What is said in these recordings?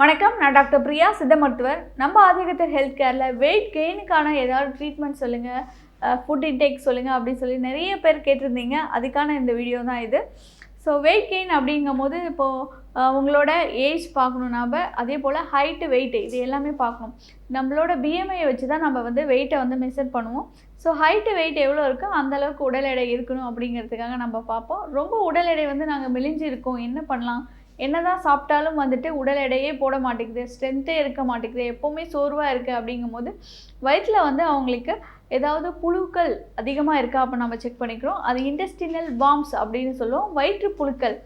வணக்கம் நான் டாக்டர் பிரியா சித்த மருத்துவர் நம்ம ஆதிக்கத்தர் ஹெல்த் கேரில் வெயிட் கெயினுக்கான ஏதாவது ட்ரீட்மெண்ட் சொல்லுங்கள் ஃபுட் இன்டேக் சொல்லுங்கள் அப்படின்னு சொல்லி நிறைய பேர் கேட்டிருந்தீங்க. அதுக்கான இந்த வீடியோ தான் இது. ஸோ வெயிட் கெயின் அப்படிங்கும் போது இப்போது உங்களோட ஏஜ் பார்க்கணும் நாம. அதே போல் ஹைட்டு வெயிட்டு இது எல்லாமே பார்க்கணும். நம்மளோட பிஎம்ஐயை வச்சு தான் நம்ம வந்து வெயிட்டை வந்து மெஷர் பண்ணுவோம். ஸோ ஹைட்டு வெயிட் எவ்வளோ இருக்கோ அந்த அளவுக்கு உடல் எடை இருக்கணும் அப்படிங்கிறதுக்காக நம்ம பார்ப்போம். ரொம்ப உடல் எடை வந்து நாங்கள் மெலிஞ்சு இருக்கோம் என்ன பண்ணலாம்? என்னதான் சாப்பிட்டாலும் வந்துட்டு உடல் எடையே போட மாட்டேங்குது ஸ்ட்ரென்த்தே இருக்க மாட்டேங்குது எப்போவுமே சோர்வாக இருக்குது அப்படிங்கும்போது வயிற்றில் வந்து அவங்களுக்கு ஏதாவது புழுக்கள் அதிகமாக இருக்கா அப்போ நம்ம செக் பண்ணிக்கிறோம். அது இன்டெஸ்டினல் வாம்ஸ் அப்படின்னு சொல்லுவோம். வயிற்று புழுக்கள்.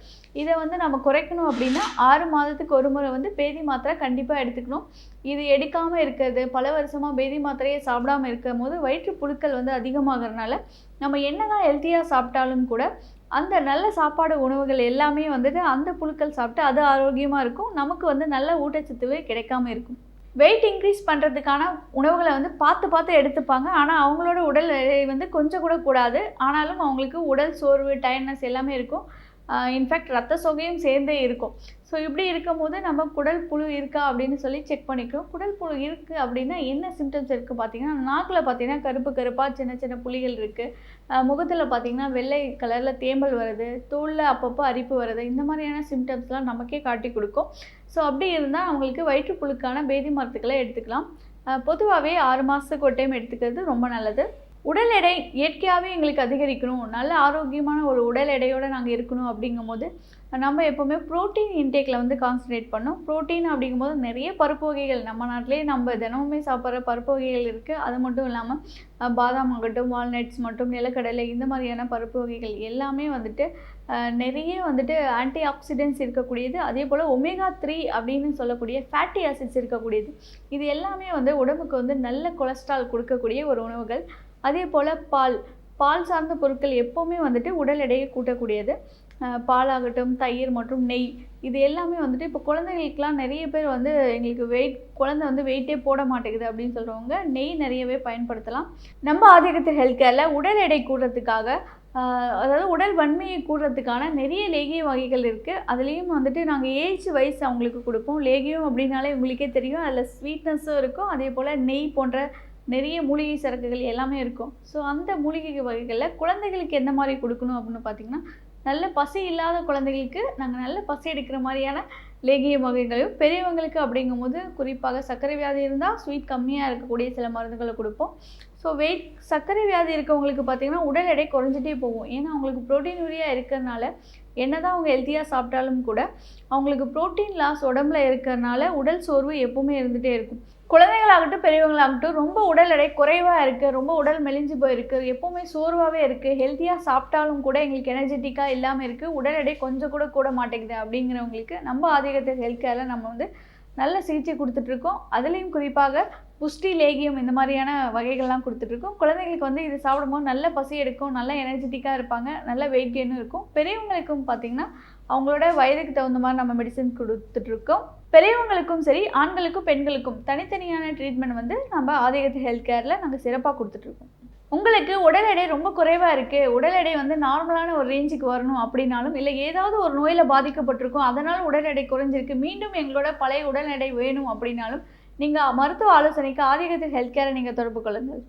இதை வந்து நம்ம குறைக்கணும் அப்படின்னா ஆறு மாதத்துக்கு ஒரு முறை வந்து பேதி மாத்திரை கண்டிப்பாக எடுத்துக்கணும். இது எடுக்காமல் இருக்கிறது பல வருஷமாக பேதி மாத்திரையே சாப்பிடாம இருக்கும் போது வயிற்று புழுக்கள் வந்து அதிகமாகறனால நம்ம என்னதான் ஹெல்த்தியாக சாப்பிட்டாலும் கூட அந்த நல்ல சாப்பாடு உணவுகள் எல்லாமே வந்துட்டு அந்த புழுக்கள் சாப்பிட்டு அது ஆரோக்கியமாக இருக்கும். நமக்கு வந்து நல்ல ஊட்டச்சத்துவே கிடைக்காம இருக்கும். வெயிட் இன்க்ரீஸ் பண்ணுறதுக்கான உணவுகளை வந்து பார்த்து பார்த்து எடுத்துப்பாங்க. ஆனால் அவங்களோட உடல் எடை வந்து கொஞ்சம் கூட கூடாது. ஆனாலும் அவங்களுக்கு உடல் சோர்வு டயர்ட்னஸ் எல்லாமே இருக்கும். இன்ஃபேக்ட் ரத்த சோகையும் சேர்ந்தே இருக்கும். ஸோ இப்படி இருக்கும்போது நம்ம குடல் புழு இருக்கா அப்படின்னு சொல்லி செக் பண்ணிக்கிறோம். குடல் புழு இருக்குது அப்படின்னா என்ன சிம்டம்ஸ் இருக்குது பார்த்தீங்கன்னா நாக்கில் பார்த்தீங்கன்னா கருப்பு கருப்பாக சின்ன சின்ன புள்ளிகள் இருக்குது முகத்தில் பார்த்தீங்கன்னா வெள்ளை கலரில் தேம்பல் வருது. தோலில் அப்பப்போ அரிப்பு வருது. இந்த மாதிரியான சிம்டம்ஸ்லாம் நமக்கே காட்டி கொடுக்கும். ஸோ அப்படி இருந்தால் அவங்களுக்கு வயிற்றுப்புழுக்கான பேதி மரத்துக்களை எடுத்துக்கலாம். பொதுவாகவே ஆறு மாதத்துக்கு ஒரு டைம் எடுத்துக்கிறது ரொம்ப நல்லது. உடல் எடை இயற்கையாகவே எங்களுக்கு அதிகரிக்கணும். நல்ல ஆரோக்கியமான ஒரு உடல் எடையோடு நாங்கள் இருக்கணும் அப்படிங்கும்போது நம்ம எப்போவுமே ப்ரோட்டீன் இன்டேக்கில் வந்து கான்சன்ட்ரேட் பண்ணோம் ப்ரோட்டீன் அப்படிங்கும்போது நிறைய பருப்பு வகைகள். நம்ம நாட்டிலே நம்ம தினமுமே சாப்பிட்ற பருப்பு வகைகள் இருக்குது அது மட்டும் இல்லாமல் பாதாம் ஆகட்டும் வால்நட்ஸ் மற்றும் நிலக்கடலை இந்த மாதிரியான பருப்பு வகைகள் எல்லாமே வந்துட்டு நிறைய வந்துட்டு ஆன்டி ஆக்சிடென்ட்ஸ் இருக்கக்கூடியது. அதே போல் ஒமேகா த்ரீ அப்படின்னு சொல்லக்கூடிய ஃபேட்டி ஆசிட்ஸ் இருக்கக்கூடியது. இது எல்லாமே வந்து உடம்புக்கு வந்து நல்ல கொலஸ்ட்ரால் கொடுக்கக்கூடிய ஒரு உணவுகள். அதே போல் பால். பால் சார்ந்த பொருட்கள் எப்போவுமே வந்துட்டு உடல் எடையை கூட்டக்கூடியது. பாலாகட்டும் தயிர் மற்றும் நெய் இது எல்லாமே வந்துட்டு இப்போ குழந்தைகளுக்கெலாம் நிறைய பேர் வந்து எங்களுக்கு வெயிட் குழந்தை வந்து வெயிட்டே போட மாட்டேங்குது அப்படின்னு சொல்கிறவங்க நெய் நிறையவே பயன்படுத்தலாம். நம்ம ஆதிக்கத்து ஹெல்த் கேரில் உடல் எடை கூடுறதுக்காக அதாவது உடல் வன்மையை கூடுறதுக்கான நிறைய லேகிய வகைகள் இருக்குது அதுலேயும் வந்துட்டு நாங்கள் ஏஜ் வயசு அவங்களுக்கு கொடுப்போம். லேகியம் அப்படின்னாலே உங்களுக்கே தெரியும். அதில் ஸ்வீட்னஸும் இருக்கும். அதே போல் நெய் போன்ற நிறைய மூலிகை சரக்குகள் எல்லாமே இருக்கும். ஸோ அந்த மூலிகை வகைகளில் குழந்தைகளுக்கு எந்த மாதிரி கொடுக்கணும் அப்படின்னு பார்த்தீங்கன்னா நல்ல பசி இல்லாத குழந்தைகளுக்கு நாங்கள் நல்ல பசி எடுக்கிற மாதிரியான லேகிய வகைகளையும் பெரியவங்களுக்கு அப்படிங்கும்போது குறிப்பாக சர்க்கரை வியாதி இருந்தால் ஸ்வீட் கம்மியாக இருக்கக்கூடிய சில மருந்துகளை கொடுப்போம். ஸோ வெயிட் சர்க்கரை வியாதி இருக்கவங்களுக்கு பார்த்திங்கன்னா உடல் எடை குறைஞ்சிட்டே போகும். ஏன்னா அவங்களுக்கு ப்ரோட்டீன் உரியாக இருக்கிறதுனால என்ன தான் அவங்க ஹெல்த்தியாக சாப்பிட்டாலும் கூட அவங்களுக்கு ப்ரோட்டீன் லாஸ் உடம்புல இருக்கிறதுனால உடல் சோர்வு எப்பவுமே இருந்துகிட்டே இருக்கும். குழந்தைகளாகட்டும் பெரியவங்களாகட்டும் ரொம்ப உடல் எடை குறைவாக இருக்குது ரொம்ப உடல் மெலிஞ்சு போயிருக்கு எப்போவுமே சோர்வாகவே இருக்குது ஹெல்த்தியாக சாப்பிட்டாலும் கூட எங்களுக்கு எனர்ஜெட்டிக்காக இல்லாமல் இருக்குது உடல் எடை கொஞ்சம் கூட கூட மாட்டேங்குது அப்படிங்கிறவங்களுக்கு நம்ம ஆதிக்கத்தை ஹெல்த் கேரில் நம்ம வந்து நல்ல சிகிச்சை கொடுத்துட்ருக்கோம். அதுலேயும் குறிப்பாக புஷ்டி லேகியம் இந்த மாதிரியான வகைகள்லாம் கொடுத்துட்ருக்கோம். குழந்தைங்களுக்கு வந்து இது சாப்பிடும்போது நல்ல பசி எடுக்கும் நல்ல எனர்ஜெட்டிக்காக இருப்பாங்க நல்ல வெயிட் கெயினும் இருக்கும். பெரியவங்களுக்கும் பார்த்திங்கன்னா அவங்களோட வயதுக்கு தகுந்த மாதிரி நம்ம மெடிசன் கொடுத்துட்ருக்கோம். பெரியவங்களுக்கும் சரி ஆண்களுக்கும் பெண்களுக்கும் தனித்தனியான ட்ரீட்மெண்ட் வந்து நம்ம ஆதிகத்து ஹெல்த் கேரில் நாங்கள் சிறப்பாக கொடுத்துட்ருக்கோம். உங்களுக்கு உடல் எடை ரொம்ப குறைவாக இருக்குது உடல் எடை வந்து நார்மலான ஒரு ரேஞ்சுக்கு வரணும் அப்படின்னாலும் இல்லை ஏதாவது ஒரு நோயில் பாதிக்கப்பட்டிருக்கும் அதனால் உடல் எடை குறைஞ்சிருக்கு. மீண்டும் எங்களோட பழைய உடல் எடை வேணும் அப்படின்னாலும் நீங்கள் மருத்துவ ஆலோசனைக்கு ஆதிகத்தில் ஹெல்த் கேரை நீங்கள் தொடர்பு கொள்ளுங்கள்.